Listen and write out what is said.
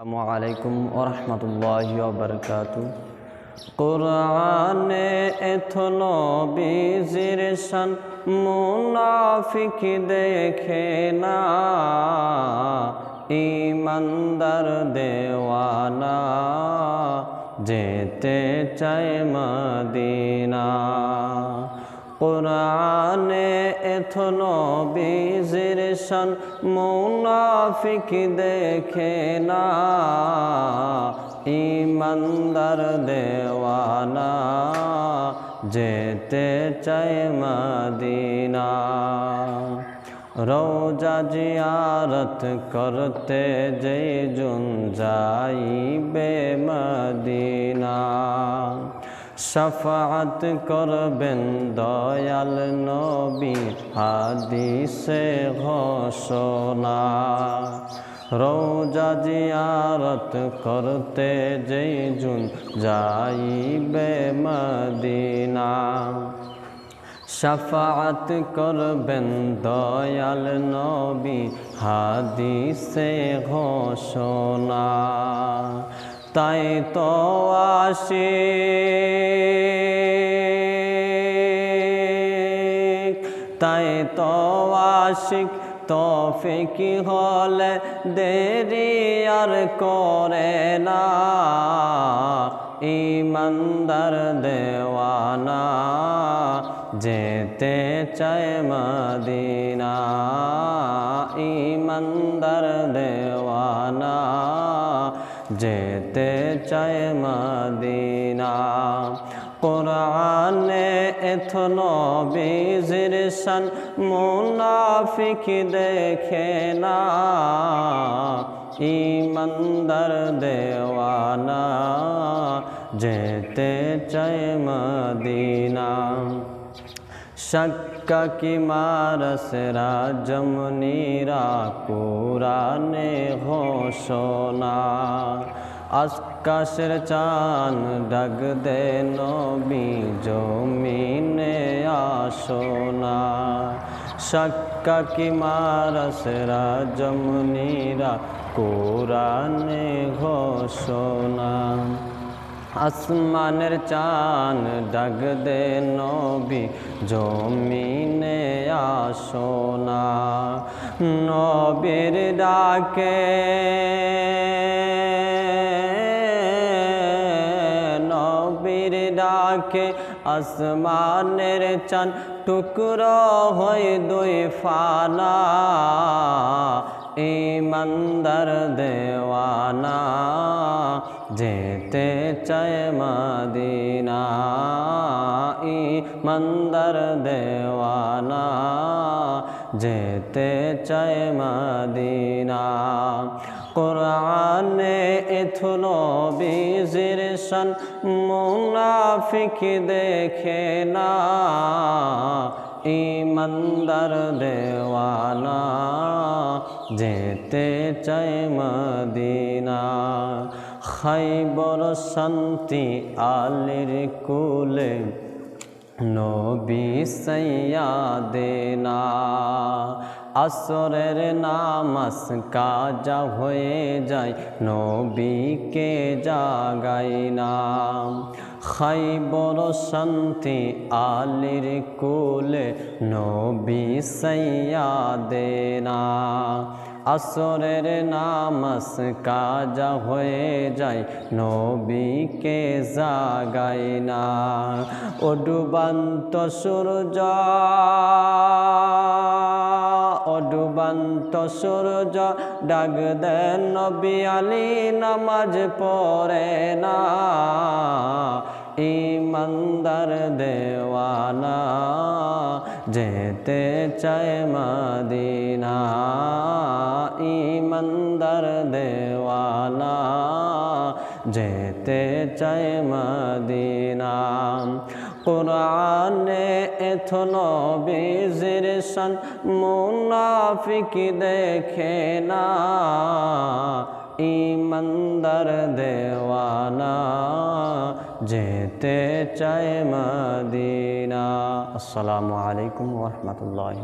আসসালামু আলাইকুম ওরহমতুল্লাহ বরকাত কোরআনে এথনো বিজির শান, মুনাফিক দেখে না ইমানদার দেওয়ানা, যেতে চায় মদিনা। কোরআনে এথনো বিজির শান, মুনাফিক দেখে না, ইমানদার দেওয়ানা, যেতে চায় মদিনা। রোজা জিয়ারত করতে যে জুন যাইবে মদিনা। শফাত করবেন দয়াল নবী হাদিসে ঘোষণা। রোজা জিয়ারত করতে যেই জুন যাইবে মদিনা। শফাত করবেন দয়াল নবী হাদিসে ঘোষণা। তাই তো আসে। তাই তো আশিক তফিকি হলে দেরি আর করে না। ইমানদার দেওয়ানা, যেতে চায় মদিনা। ইমানদার দেওয়ানা যেতে চায় মদিনা। কোরআনে এথনো বিজির শান, মুনাফিক দেখে না। ইমানদার দেওয়ানা, যেতে চায় মদিনা। শক্কা কি মারস রাজমনিরা কোরআনে ঘোষণা আকাশের চান ডাক দে নবী জমিনে আসোনা শক্কা কি মারস রাজমনিরা কোরআনে ঘোষণা আসমানের চান ডাক দে নবী, জমিনে আসোনা নবীর ডাকে নবীর ডাকে আসমানের চান টুকরো হয় দুই ফানা ইমানদার দেওয়ানা যেতে চায় মদিনা ইমানদার দেওয়ানা। যেতে চায় মদিনা, কোরআনে এথনো বিজির শান, মুনাফিক দেখে না। ইমানদার দেওয়ানা, যেতে চায় মদিনা। খাইবর শান্তি আলির কুলে নবী সৈয়াদেনা আসরের নামাস কাজা হয়ে যায়, নবীকে জাগাই নাম খাইবর শান্তি আলির কুলে নবী সৈয়াদেনা আসরের নামাস কাজা হয়ে যায়, নবীকে জাগাই না। ও ডুবান্ত সূর্য ও ডুবান্ত সূর্য, ডাক দেন নবী আলী, নামাজ পড়ে না। ইমানদার যেতে চায় মদিনা ইমানদার দেওয়ানা। যেতে চায় মদিনা, কোরআনে এথনো বিজির শান, মুনাফিক দেখে না। ইমানদার দেওয়ানা যেতে চায় মদিনা। আসসালামু আলাইকুম ওরহমতুল্লাহ